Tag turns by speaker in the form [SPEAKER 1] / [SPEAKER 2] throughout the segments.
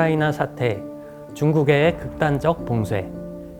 [SPEAKER 1] 우크라이나 사태, 중국의 극단적 봉쇄,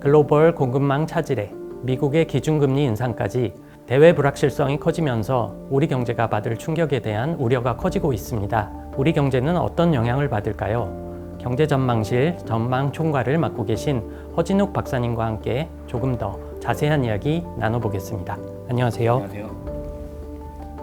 [SPEAKER 1] 글로벌 공급망 차질에 미국의 기준금리 인상까지 대외 불확실성이 커지면서 우리 경제가 받을 충격에 대한 우려가 커지고 있습니다. 우리 경제는 어떤 영향을 받을까요? 경제전망실 전망 총괄을 맡고 계신 허진욱 박사님과 함께 조금 더 자세한 이야기 나눠보겠습니다. 안녕하세요.
[SPEAKER 2] 안녕하세요.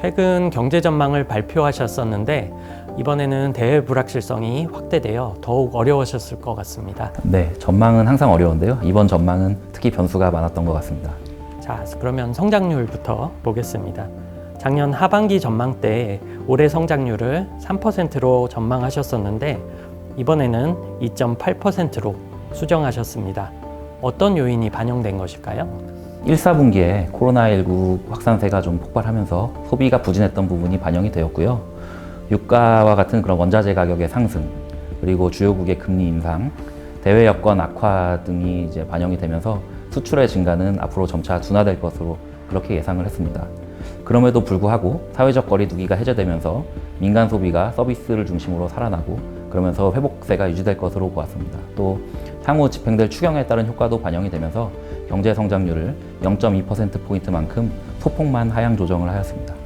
[SPEAKER 1] 최근 경제 전망을 발표하셨었는데 이번에는 대외 불확실성이 확대되어 더욱 어려우셨을 것 같습니다.
[SPEAKER 2] 네, 전망은 항상 어려운데요. 이번 전망은 특히 변수가 많았던 것 같습니다.
[SPEAKER 1] 자, 그러면 성장률부터 보겠습니다. 작년 하반기 전망 때 올해 성장률을 3%로 전망하셨었는데 이번에는 2.8%로 수정하셨습니다. 어떤 요인이 반영된 것일까요?
[SPEAKER 2] 1, 4분기에 코로나19 확산세가 좀 폭발하면서 소비가 부진했던 부분이 반영이 되었고요. 유가와 같은 그런 원자재 가격의 상승, 그리고 주요국의 금리 인상, 대외 여건 악화 등이 이제 반영이 되면서 수출의 증가는 앞으로 점차 둔화될 것으로 그렇게 예상을 했습니다. 그럼에도 불구하고 사회적 거리두기가 해제되면서 민간 소비가 서비스를 중심으로 살아나고 그러면서 회복세가 유지될 것으로 보았습니다. 또 향후 집행될 추경에 따른 효과도 반영이 되면서 경제 성장률을 0.2%포인트만큼 소폭만 하향 조정을 하였습니다.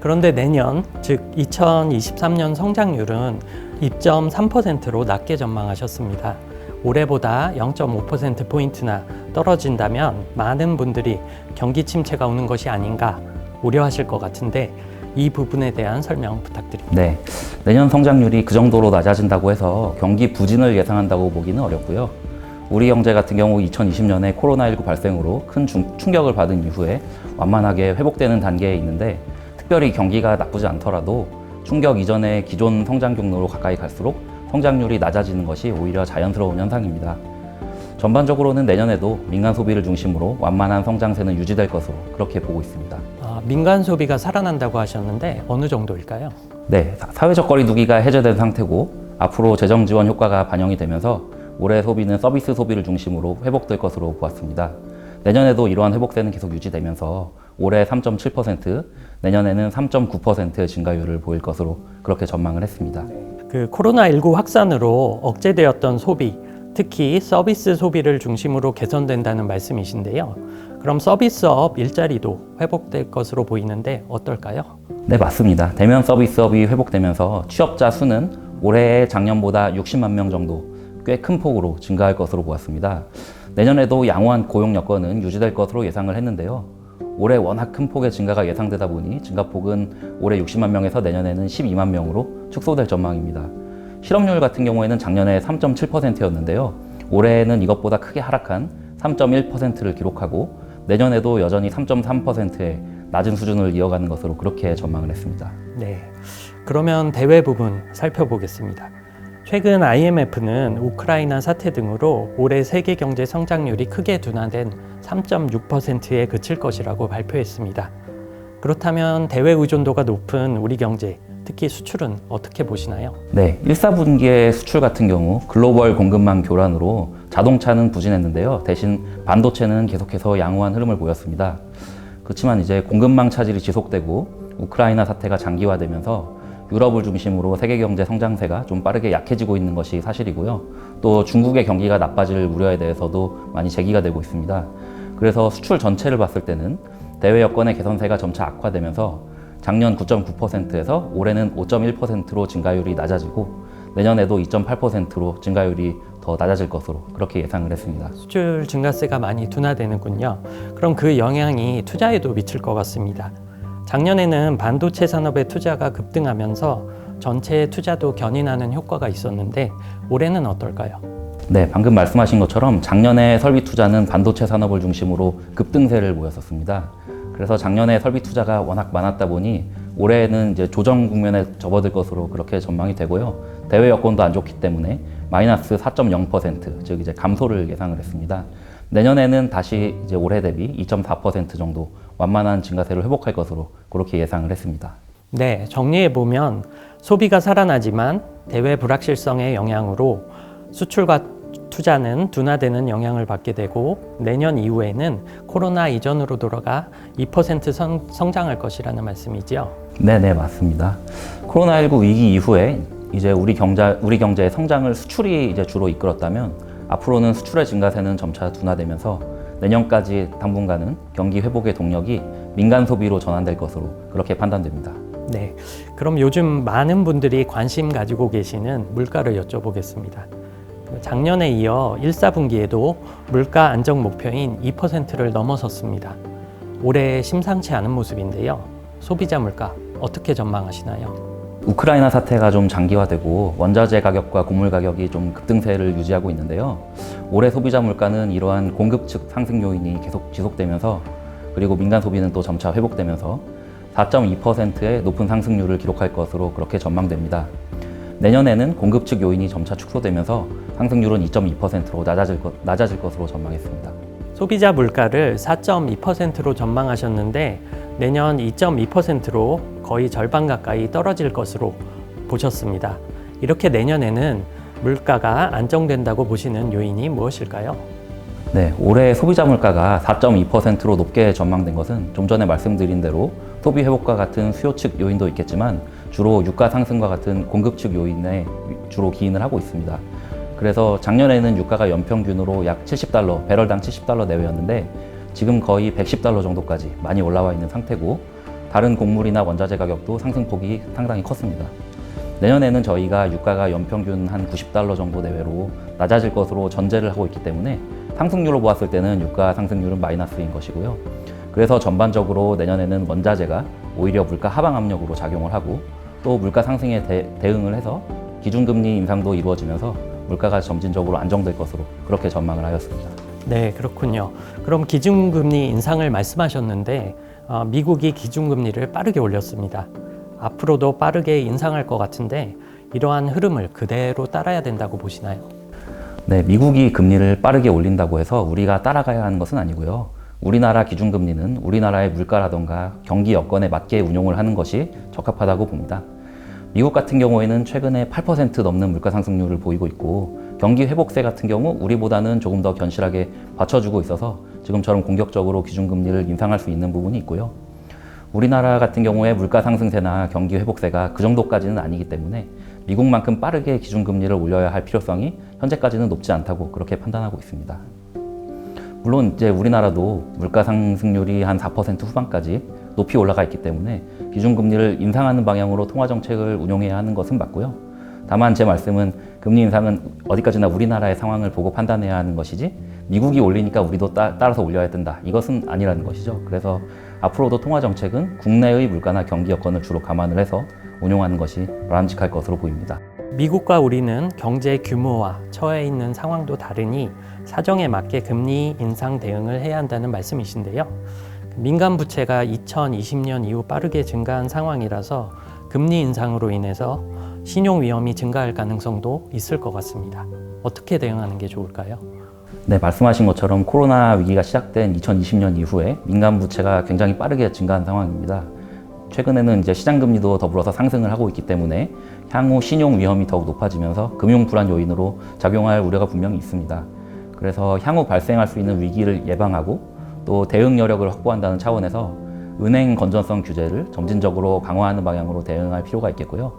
[SPEAKER 1] 그런데 내년, 즉 2023년 성장률은 2.3%로 낮게 전망하셨습니다. 올해보다 0.5%포인트나 떨어진다면 많은 분들이 경기 침체가 오는 것이 아닌가 우려하실 것 같은데 이 부분에 대한 설명 부탁드립니다.
[SPEAKER 2] 네. 내년 성장률이 그 정도로 낮아진다고 해서 경기 부진을 예상한다고 보기는 어렵고요. 우리 경제 같은 경우 2020년에 코로나19 발생으로 큰 중- 충격을 받은 이후에 완만하게 회복되는 단계에 있는데 특별히 경기가 나쁘지 않더라도 충격 이전의 기존 성장 경로로 가까이 갈수록 성장률이 낮아지는 것이 오히려 자연스러운 현상입니다. 전반적으로는 내년에도 민간 소비를 중심으로 완만한 성장세는 유지될 것으로 그렇게 보고 있습니다.
[SPEAKER 1] 아, 민간 소비가 살아난다고 하셨는데 어느 정도일까요?
[SPEAKER 2] 네, 사- 사회적 거리 두기가 해제된 상태고 앞으로 재정 지원 효과가 반영이 되면서 올해 소비는 서비스 소비를 중심으로 회복될 것으로 보았습니다. 내년에도 이러한 회복세는 계속 유지되면서 올해 3.7%, 내년에는 3.9%의 증가율을 보일 것으로 그렇게 전망을 했습니다.
[SPEAKER 1] 그 코로나19 확산으로 억제되었던 소비, 특히 서비스 소비를 중심으로 개선된다는 말씀이신데요. 그럼 서비스업 일자리도 회복될 것으로 보이는데 어떨까요?
[SPEAKER 2] 네, 맞습니다. 대면 서비스업이 회복되면서 취업자 수는 올해 작년보다 60만 명 정도 꽤 큰 폭으로 증가할 것으로 보았습니다. 내년에도 양호한 고용 여건은 유지될 것으로 예상을 했는데요. 올해 워낙 큰 폭의 증가가 예상되다 보니 증가폭은 올해 60만 명에서 내년에는 12만 명으로 축소될 전망입니다. 실업률 같은 경우에는 작년에 3.7%였는데요. 올해는 이것보다 크게 하락한 3.1%를 기록하고 내년에도 여전히 3.3%의 낮은 수준을 이어가는 것으로 그렇게 전망을 했습니다.
[SPEAKER 1] 네. 그러면 대외 부분 살펴보겠습니다. 최근 IMF는 우크라이나 사태 등으로 올해 세계 경제 성장률이 크게 둔화된 3.6%에 그칠 것이라고 발표했습니다. 그렇다면 대외 의존도가 높은 우리 경제, 특히 수출은 어떻게 보시나요?
[SPEAKER 2] 네, 1, 4분기의 수출 같은 경우 글로벌 공급망 교란으로 자동차는 부진했는데요. 대신 반도체는 계속해서 양호한 흐름을 보였습니다. 그렇지만 이제 공급망 차질이 지속되고 우크라이나 사태가 장기화되면서 유럽을 중심으로 세계 경제 성장세가 좀 빠르게 약해지고 있는 것이 사실이고요. 또 중국의 경기가 나빠질 우려에 대해서도 많이 제기가 되고 있습니다. 그래서 수출 전체를 봤을 때는 대외 여건의 개선세가 점차 악화되면서 작년 9.9%에서 올해는 5.1%로 증가율이 낮아지고 내년에도 2.8%로 증가율이 더 낮아질 것으로 그렇게 예상을 했습니다.
[SPEAKER 1] 수출 증가세가 많이 둔화되는군요. 그럼 그 영향이 투자에도 미칠 것 같습니다. 작년에는 반도체 산업의 투자가 급등하면서 전체 투자도 견인하는 효과가 있었는데 올해는 어떨까요?
[SPEAKER 2] 네, 방금 말씀하신 것처럼 작년에 설비 투자는 반도체 산업을 중심으로 급등세를 보였었습니다. 그래서 작년에 설비 투자가 워낙 많았다 보니 올해는 이제 조정 국면에 접어들 것으로 그렇게 전망이 되고요. 대외 여건도 안 좋기 때문에 마이너스 4.0%, 즉 이제 감소를 예상을 했습니다. 내년에는 다시 이제 올해 대비 2.4% 정도 완만한 증가세를 회복할 것으로 그렇게 예상을 했습니다.
[SPEAKER 1] 네, 정리해 보면 소비가 살아나지만 대외 불확실성의 영향으로 수출과 투자는 둔화되는 영향을 받게 되고 내년 이후에는 코로나 이전으로 돌아가 2% 성, 성장할 것이라는 말씀이지요.
[SPEAKER 2] 네 네 맞습니다. 코로나19 위기 이후에 이제 우리 경제 우리 경제의 성장을 수출이 이제 주로 이끌었다면 앞으로는 수출의 증가세는 점차 둔화되면서 내년까지 당분간은 경기 회복의 동력이 민간 소비로 전환될 것으로 그렇게 판단됩니다.
[SPEAKER 1] 네. 그럼 요즘 많은 분들이 관심 가지고 계시는 물가를 여쭤보겠습니다. 작년에 이어 1, 4분기에도 물가 안정 목표인 2%를 넘어섰습니다. 올해 심상치 않은 모습인데요. 소비자 물가 어떻게 전망하시나요?
[SPEAKER 2] 우크라이나 사태가 좀 장기화되고 원자재 가격과 곡물 가격이 좀 급등세를 유지하고 있는데요. 올해 소비자 물가는 이러한 공급 측 상승 요인이 계속 지속되면서 그리고 민간 소비는 또 점차 회복되면서 4.2%의 높은 상승률을 기록할 것으로 그렇게 전망됩니다. 내년에는 공급 측 요인이 점차 축소되면서 상승률은 2.2%로 낮아질, 것, 낮아질 것으로 전망했습니다.
[SPEAKER 1] 소비자 물가를 4.2%로 전망하셨는데 내년 2.2%로 거의 절반 가까이 떨어질 것으로 보셨습니다. 이렇게 내년에는 물가가 안정된다고 보시는 요인이 무엇일까요?
[SPEAKER 2] 네, 올해 소비자 물가가 4.2%로 높게 전망된 것은 좀 전에 말씀드린 대로 소비 회복과 같은 수요 측 요인도 있겠지만 주로 유가 상승과 같은 공급 측 요인에 주로 기인을 하고 있습니다. 그래서 작년에는 유가가 연평균으로 약 70달러, 배럴당 70달러 내외였는데 지금 거의 110달러 정도까지 많이 올라와 있는 상태고 다른 곡물이나 원자재 가격도 상승폭이 상당히 컸습니다. 내년에는 저희가 유가가 연평균 한 90달러 정도 내외로 낮아질 것으로 전제를 하고 있기 때문에 상승률로 보았을 때는 유가 상승률은 마이너스인 것이고요. 그래서 전반적으로 내년에는 원자재가 오히려 물가 하방 압력으로 작용을 하고 또 물가 상승에 대, 대응을 해서 기준금리 인상도 이루어지면서 물가가 점진적으로 안정될 것으로 그렇게 전망을 하였습니다.
[SPEAKER 1] 네, 그렇군요. 그럼 기준금리 인상을 말씀하셨는데 어, 미국이 기준금리를 빠르게 올렸습니다. 앞으로도 빠르게 인상할 것 같은데 이러한 흐름을 그대로 따라야 된다고 보시나요?
[SPEAKER 2] 네, 미국이 금리를 빠르게 올린다고 해서 우리가 따라가야 하는 것은 아니고요. 우리나라 기준금리는 우리나라의 물가라던가 경기 여건에 맞게 운용을 하는 것이 적합하다고 봅니다. 미국 같은 경우에는 최근에 8% 넘는 물가 상승률을 보이고 있고 경기 회복세 같은 경우 우리보다는 조금 더 견실하게 받쳐주고 있어서 지금처럼 공격적으로 기준금리를 인상할 수 있는 부분이 있고요. 우리나라 같은 경우에 물가 상승세나 경기 회복세가 그 정도까지는 아니기 때문에 미국만큼 빠르게 기준금리를 올려야 할 필요성이 현재까지는 높지 않다고 그렇게 판단하고 있습니다. 물론 이제 우리나라도 물가 상승률이 한 4% 후반까지 높이 올라가 있기 때문에 기준금리를 인상하는 방향으로 통화 정책을 운용해야 하는 것은 맞고요. 다만 제 말씀은 금리 인상은 어디까지나 우리나라의 상황을 보고 판단해야 하는 것이지 미국이 올리니까 우리도 따, 라서 올려야 된다. 이것은 아니라는 것이죠. 그래서 앞으로도 통화 정책은 국내의 물가나 경기 여건을 주로 감안을 해서 운용하는 것이 바람직할 것으로 보입니다.
[SPEAKER 1] 미국과 우리는 경제 규모와 처해 있는 상황도 다르니 사정에 맞게 금리 인상 대응을 해야 한다는 말씀이신데요. 민간 부채가 2020년 이후 빠르게 증가한 상황이라서 금리 인상으로 인해서 신용 위험이 증가할 가능성도 있을 것 같습니다. 어떻게 대응하는 게 좋을까요?
[SPEAKER 2] 네, 말씀하신 것처럼 코로나 위기가 시작된 2020년 이후에 민간 부채가 굉장히 빠르게 증가한 상황입니다. 최근에는 이제 시장 금리도 더불어서 상승을 하고 있기 때문에 향후 신용 위험이 더욱 높아지면서 금융 불안 요인으로 작용할 우려가 분명히 있습니다. 그래서 향후 발생할 수 있는 위기를 예방하고 또 대응 여력을 확보한다는 차원에서 은행 건전성 규제를 점진적으로 강화하는 방향으로 대응할 필요가 있겠고요.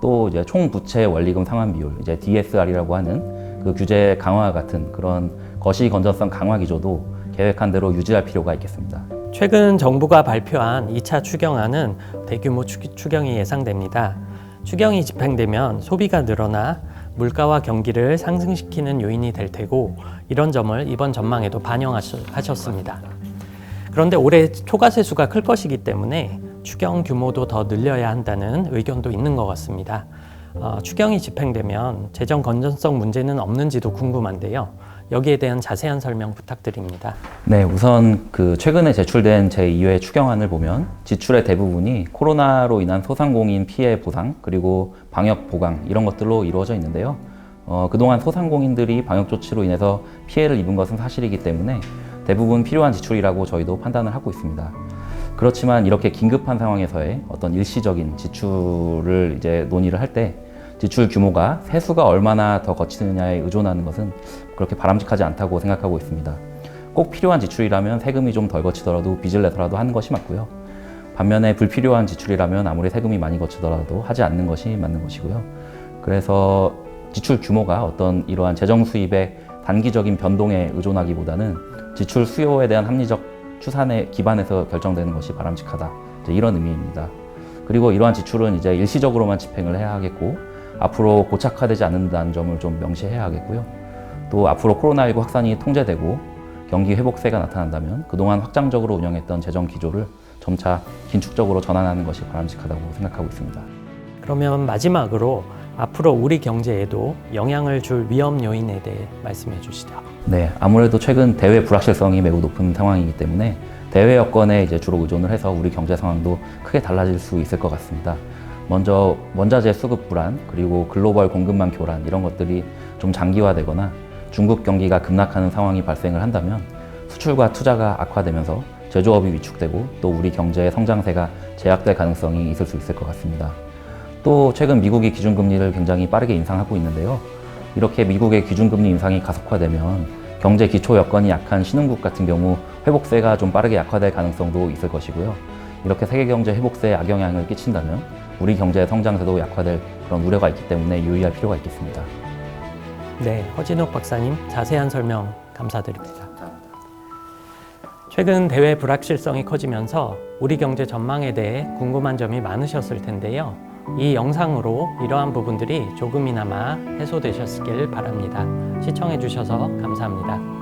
[SPEAKER 2] 또 이제 총 부채 원리금 상환 비율, 이제 DSR이라고 하는 그 규제 강화 같은 그런 거시 건전성 강화 기조도 계획한 대로 유지할 필요가 있겠습니다.
[SPEAKER 1] 최근 정부가 발표한 2차 추경안은 대규모 추, 추경이 예상됩니다. 추경이 집행되면 소비가 늘어나 물가와 경기를 상승시키는 요인이 될 테고 이런 점을 이번 전망에도 반영하셨습니다. 그런데 올해 초과 세수가 클 것이기 때문에 추경 규모도 더 늘려야 한다는 의견도 있는 것 같습니다. 어, 추경이 집행되면 재정 건전성 문제는 없는지도 궁금한데요. 여기에 대한 자세한 설명 부탁드립니다.
[SPEAKER 2] 네, 우선 그 최근에 제출된 제2회 추경안을 보면 지출의 대부분이 코로나로 인한 소상공인 피해 보상 그리고 방역 보강 이런 것들로 이루어져 있는데요. 어, 그동안 소상공인들이 방역 조치로 인해서 피해를 입은 것은 사실이기 때문에 대부분 필요한 지출이라고 저희도 판단을 하고 있습니다. 그렇지만 이렇게 긴급한 상황에서의 어떤 일시적인 지출을 이제 논의를 할 때 지출 규모가 세수가 얼마나 더 거치느냐에 의존하는 것은 그렇게 바람직하지 않다고 생각하고 있습니다. 꼭 필요한 지출이라면 세금이 좀 덜 거치더라도 빚을 내서라도 하는 것이 맞고요. 반면에 불필요한 지출이라면 아무리 세금이 많이 거치더라도 하지 않는 것이 맞는 것이고요. 그래서 지출 규모가 어떤 이러한 재정 수입의 단기적인 변동에 의존하기보다는 지출 수요에 대한 합리적 추산에 기반해서 결정되는 것이 바람직하다. 이런 의미입니다. 그리고 이러한 지출은 이제 일시적으로만 집행을 해야 하겠고 앞으로 고착화되지 않는다는 점을 좀 명시해야 하겠고요. 또 앞으로 코로나19 확산이 통제되고 경기 회복세가 나타난다면 그동안 확장적으로 운영했던 재정 기조를 점차 긴축적으로 전환하는 것이 바람직하다고 생각하고 있습니다.
[SPEAKER 1] 그러면 마지막으로 앞으로 우리 경제에도 영향을 줄 위험 요인에 대해 말씀해 주시죠.
[SPEAKER 2] 네, 아무래도 최근 대외 불확실성이 매우 높은 상황이기 때문에 대외 여건에 이제 주로 의존을 해서 우리 경제 상황도 크게 달라질 수 있을 것 같습니다. 먼저 원자재 수급 불안 그리고 글로벌 공급망 교란 이런 것들이 좀 장기화되거나 중국 경기가 급락하는 상황이 발생을 한다면 수출과 투자가 악화되면서 제조업이 위축되고 또 우리 경제의 성장세가 제약될 가능성이 있을 수 있을 것 같습니다. 또 최근 미국이 기준금리를 굉장히 빠르게 인상하고 있는데요. 이렇게 미국의 기준금리 인상이 가속화되면 경제 기초 여건이 약한 신흥국 같은 경우 회복세가 좀 빠르게 약화될 가능성도 있을 것이고요. 이렇게 세계 경제 회복세에 악영향을 끼친다면 우리 경제의 성장세도 약화될 그런 우려가 있기 때문에 유의할 필요가 있겠습니다.
[SPEAKER 1] 네, 허진욱 박사님 자세한 설명 감사드립니다. 최근 대외 불확실성이 커지면서 우리 경제 전망에 대해 궁금한 점이 많으셨을 텐데요. 이 영상으로 이러한 부분들이 조금이나마 해소되셨길 바랍니다. 시청해 주셔서 감사합니다.